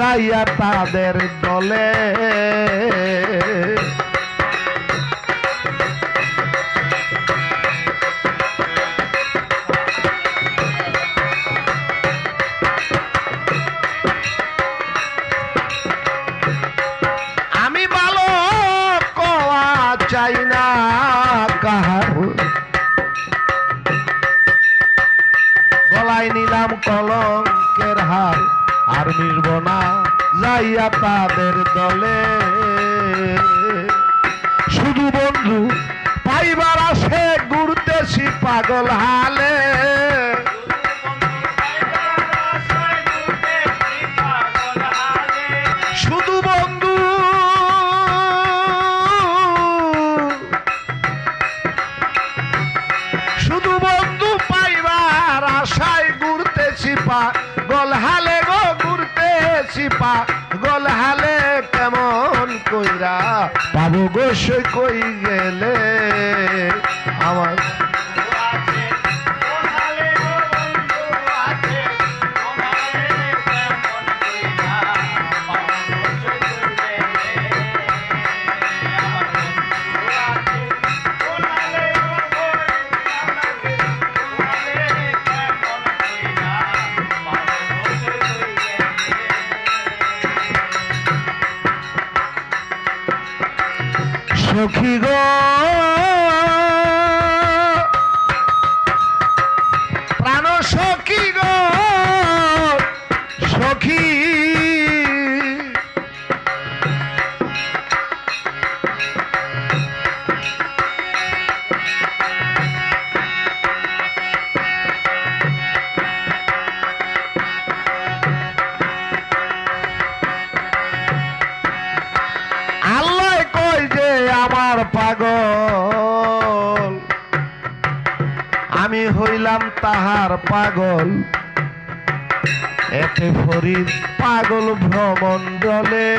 যাইয়া তাদের দলে। গলায় নিলাম কলঙ্কের হার। আর মিলব না যাইয়া তাদের দলে। শুধু বন্ধু পাইবার আসে ঘুরতেছি পাগল হালে। ঘুরতেছি পা গল হালে কেমন কইরা? পাবো গো সই কই গেলে? আমার সখী গো। পাগল। আমি হইলাম তাহার পাগল। এতে ফরিদ পাগল ভ্রমণ্ডলে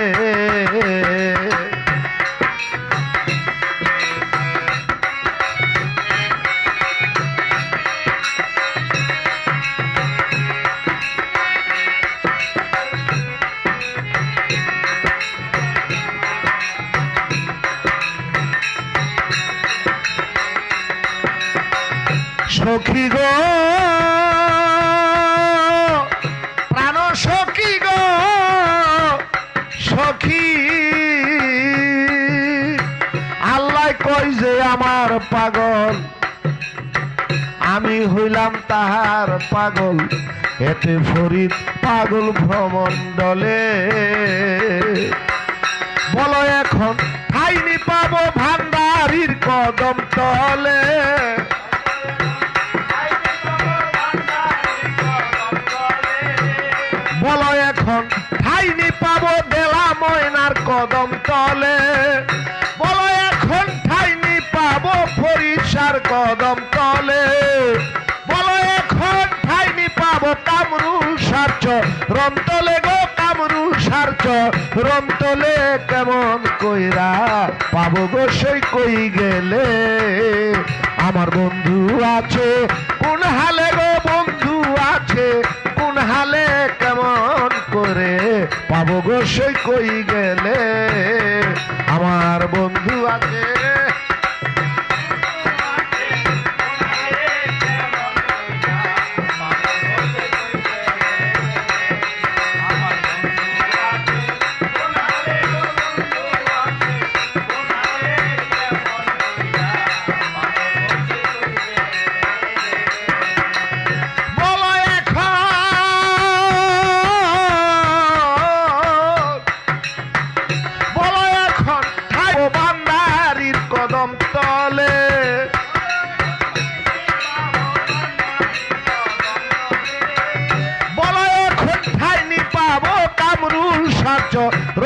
সখী গো। প্রাণ সখী গো। সখী। আল্লাহ কই যে আমার পাগল? আমি হইলাম তাহার পাগল। এতে ফরিদ পাগল ভ্রমণ্ডলে। বলো এখন, ঠাইনি পাবো ভান্ডারির কদম তলে। কদম তলে। বলো, এখন ঠাইনি পাবো ফরিসার কদম তলে। বলো, এখন ঠাইনি পাবো কামরুল সার্চ রন্তলে গো কামরুল সার্চ রন্তলে কেমন কইরা পাবো গো সেই কই গেলে? আমার বন্ধু আছে, কোন হালে গো বন্ধু আছে? কোন হালে কেমন করে পাবো গো সই কই গেলে? আমার বন্ধু আছে।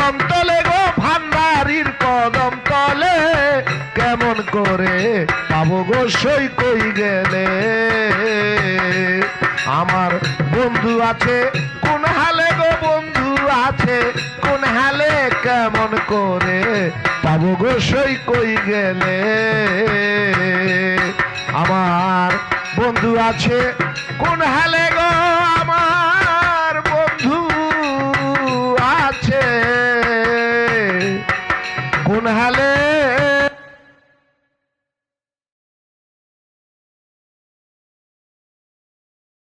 রমতলে গো, ভান্ডারির কদম তলে। কেমন করে পাবো গো সই কই গেলে? আমার বন্ধু আছে, কোন হালে গো বন্ধু আছে, কোন হালে কেমন করে পাবো গো সই কই গেলে? আমার বন্ধু আছে, কোন হালে গো